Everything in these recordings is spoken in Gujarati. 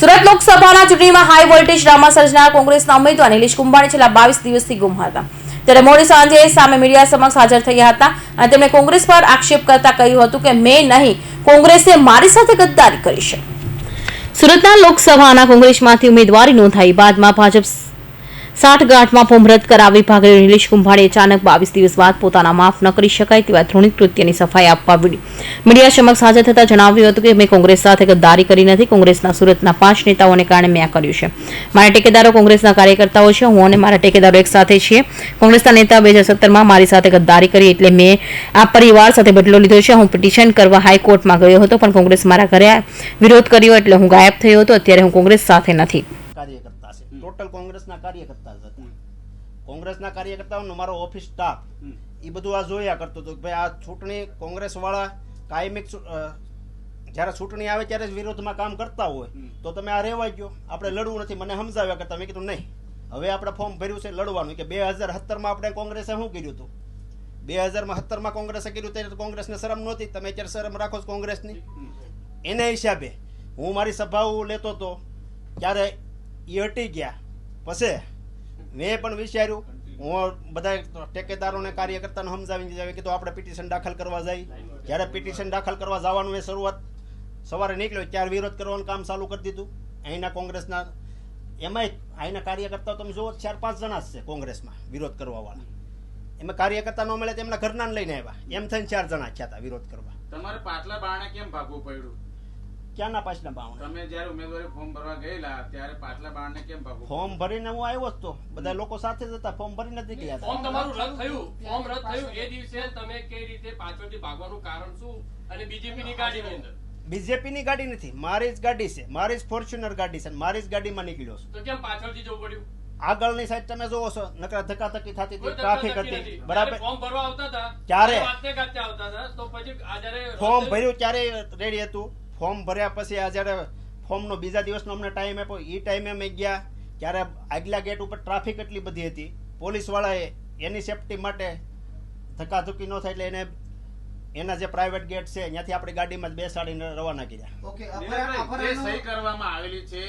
સુરત લોકસભાના ચૂંટણીમાં હાઈ વોલ્ટેજ ડ્રામા સર્જનાર કોંગ્રેસના ઉમેદવાર નિલેશ કુંભાણી છેલ્લા બાવીસ દિવસથી ગુમ હતા. ત્યારે મોડી સાંજે સામે મીડિયા સમક્ષ હાજર થયા હતા અને તેમણે કોંગ્રેસ પર આક્ષેપ કરતા કહ્યું હતું કે, મેં નહીં, કોંગ્રેસે મારી સાથે ગદ્દારી કરી છે. સુરતના લોકસભાના કોંગ્રેસમાંથી ઉમેદવારી નોંધાઈ બાદમાં ભાજપ સાઠગાંઠમાં ભૂમરત કરાવી ભાગેલો નિલેશ કુંભાણી અચાનક બાવીસ દિવસ બાદ પોતાના માફ ન કરી શકાય તેવા ધૃણિત કૃત્યની સફાઈ આપવા મીડિયા સમક્ષ હાજર થતા જણાવ્યું હતું કે મેં કોંગ્રેસ સાથે ગદ્દારી કરી નથી. કોંગ્રેસના સુરતના પાંચ નેતાઓને કારણે મેં આ કર્યું છે. મારા ટેકેદારો કોંગ્રેસના કાર્યકર્તાઓ છે. હું અને મારા ટેકેદારો એક સાથે છીએ. કોંગ્રેસના નેતા બે હજાર સત્તરમાં મારી સાથે ગદ્દારી કરી એટલે મેં આ પરિવાર સાથે બદલો લીધો છે. હું પિટિશન કરવા હાઈકોર્ટમાં ગયો હતો, પણ કોંગ્રેસ મારા ઘરે વિરોધ કર્યો એટલે હું ગાયબ થયો હતો. અત્યારે હું કોંગ્રેસ સાથે નથી. ટોટલ કોંગ્રેસના કાર્યકર્તા જ હતા કોંગ્રેસના કાર્યકર્તાઓનો મારો ઓફિસ સ્ટાફ એ બધું આ જોયા કરતો હતો કે ભાઈ આ ચૂંટણી કોંગ્રેસવાળા કાયમિક જ્યારે ચૂંટણી આવે ત્યારે જ વિરોધમાં કામ કરતા હોય. તો તમે આ રહેવા ગયો. આપણે લડવું નથી. મને સમજાવ્યા કરતા. મેં કીધું નહીં. હવે આપણે ફોર્મ ભર્યું છે લડવાનું. કે બે હજાર સત્તરમાં આપણે કોંગ્રેસે શું કર્યું હતું? બે હજારમાં સત્તરમાં કોંગ્રેસે કર્યું ત્યારે કોંગ્રેસને શરમ નહોતી. તમે અત્યારે શરમ રાખો છો કોંગ્રેસની? એના હિસાબે હું મારી સભાઓ લેતો હતો ત્યારે એ હટી ગયા. પછી મેં પણ વિચાર્યું, હું બધા ટેકેદારોને કાર્યકર્તાને સમજાવીને જાય કીધું, આપણે પિટિશન દાખલ કરવા જાય. જ્યારે પિટિશન દાખલ કરવા જવાનું એ શરૂઆત, સવારે નીકળ્યો, ત્યારે વિરોધ કરવાનું કામ ચાલુ કરી દીધું. અહીંના કોંગ્રેસના, એમાંય અહીંના કાર્યકર્તાઓ તમે જુઓ ચાર પાંચ જણા જ છે કોંગ્રેસમાં વિરોધ કરવાવાળા. એમાં કાર્યકર્તા ન મળે તેમના ઘરના લઈને આવ્યા. એમ થઈને ચાર જણા થયા હતા વિરોધ કરવા. તમારે પાટલા બારણે કેમ ભાગવું પડ્યું? ક્યાંના પાછલા બાવણ તમે જ્યારે ઉમેદવારી ફોર્મ ભરવા ગયેલા ત્યારે પાટલા બારણે કેમ ભાગો ફોર્મ ભરીને હું આવ્યો હતો બધા લોકો સાથે જ હતા ફોર્મ ભરી નથી ગયા ફોર્મ તમારું રદ થયું. ફોર્મ રદ થયું. એ દિવસે તમે કઈ રીતે પાછળથી ભાગવાનું કારણ શું? અને બીજેપી ની ગાડીની અંદર? બીજેપીની ગાડી નથી. મારી જ ગાડી છે. મારી જ ફોર્ચ્યુનર ગાડી છે. મારી જ ગાડીમાં નીકળ્યો છું. તો કેમ પાછળથી જવું પડ્યું? આગળની સાઈડ તમે જોવો છો. નકરા ધક્કાધક્કી થતી હતી. ટ્રાફિક હતી. બરાબર. ફોર્મ ભરવા આવતા હતા ત્યારે? આવતા હતા તો પછી ફોર્મ ભર્યું ત્યારે રેડી હતું? ફોર્મ ભર્યા પછી આ જ્યારે ફોર્મનો બીજા દિવસનો અમને ટાઈમ આપ્યો એ ટાઈમે અમે ગયા. ત્યારે આગલા ગેટ ઉપર ટ્રાફિક એટલી બધી હતી. પોલીસવાળાએ એની સેફટી માટે ધક્કાધુક્કી ન થાય એટલે એને એના જે પ્રાઇવેટ ગેટ છે ત્યાંથી આપણી ગાડીમાં બેસાડીને રવાના કર્યા. જે સહી કરવામાં આવેલી છે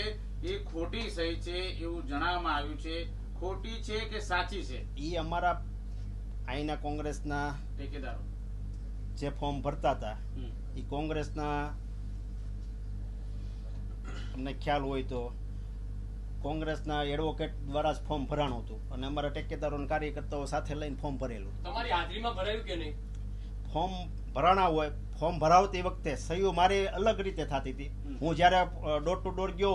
એ ખોટી સહી છે એવું જણાવવામાં આવ્યું છે. ખોટી છે કે સાચી છે? એ અમારા અહીંના કોંગ્રેસના ઠેકેદારો જે ફોર્મ ભરતા હતા એ કોંગ્રેસના તમને ખ્યાલ હોય તો કોંગ્રેસના એડવોકેટ દ્વારા જ ફોર્મ ભરાણું હતું. અને અમારા ટેકેદારો અને કાર્યકર્તાઓ સાથે લઈને ફોર્મ ભરેલું તમારી હાજરીમાં ભરાયું કે નહીં? ફોર્મ ભરાણા હોય ફોર્મ ભરાવતી વખતે સહીઓ મારી અલગ રીતે થતી હતી. હું જ્યારે ડોર ટુ ડોર ગયો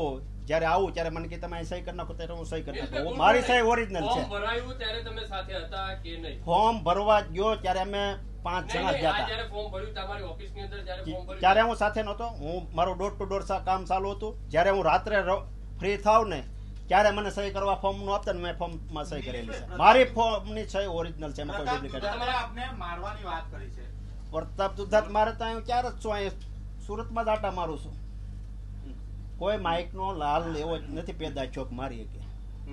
જ્યારે આવું ત્યારે મને કે તમે સહી કરી નાખો ત્યારે હું સહી કરી નાખું. મારી સહી ઓરિજિનલ છે. ફોર્મ ભરાયું ત્યારે તમે સાથે હતા કે નહીં? ફોર્મ ભરવા ગયો ત્યારે અમે પાંચ જણા ગયા હતા જ્યારે ફોર્મ ભર્યું તમારી ઓફિસની અંદર જ્યારે ફોર્મ ભર્યું. ત્યારે હું સાથે નહોતો. હું મારું ડોર ટુ ડોર કામ ચાલુ હતું. જ્યારે હું રાત્રે ફ્રી થાવ ને ત્યારે મને સહી કરવા ફોર્મનું આપતા ને મેં ફોર્મમાં સહી કરેલી છે. મારી ફોર્મની સહી ઓરિજિનલ છે એમાં કોઈ ડુપ્લિકેટ આપને મારવાની વાત કરી છે. પ્રતાપ દુધાત મારે તો અહીં ક્યારે જ છું? અહીં સુરતમાં જ આટા મારું છું. કોઈ માઇક નો લાલ એવો જ નથી પેદા ચોક મારી કે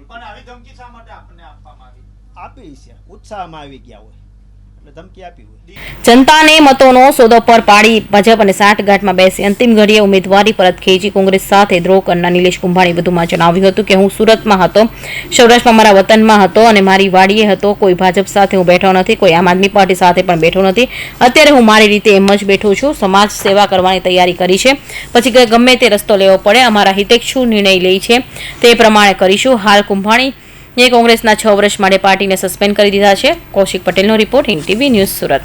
પણ આવી ધમકી શા માટે આપને આપવામાં આવી? આપી છે. ઉત્સાહમાં આવી ગયા હોય. જનતાને મતોનો સોદો પર પાડી ભાજપ અને સાઠગાંઠમાં બેસી અંતિમ ઘડીએ ઉમેદવારી પરત ખેંચી કોંગ્રેસ સાથે દ્રોહ કરનાર નિલેશ કુંભાણી વધુમાં જણાવ્યું હતું કે હું સુરતમાં હતો, સૌરાષ્ટ્રમાં મારા વતનમાં હતો અને મારી વાડીએ હતો, કોઈ ભાજપ સાથે હું બેઠો નથી, કોઈ આમ આદમી પાર્ટી સાથે પણ બેઠો નથી. અત્યારે હું મારી રીતે એમ જ બેઠો છું, સમાજ સેવા કરવાની તૈયારી કરી છે. પછી ગમે તે રસ્તો લેવો પડે, અમારા હિતેક્ષુ નિર્ણય લે છે. તે પ્રમાણે કરીશું. હાલ કુંભાણી એ કોંગ્રેસના છ વર્ષ માટે પાર્ટીને સસ્પેન્ડ કરી દીધા છે. કૌશિક પટેલનો રિપોર્ટ ટીવી ન્યૂઝ સુરત.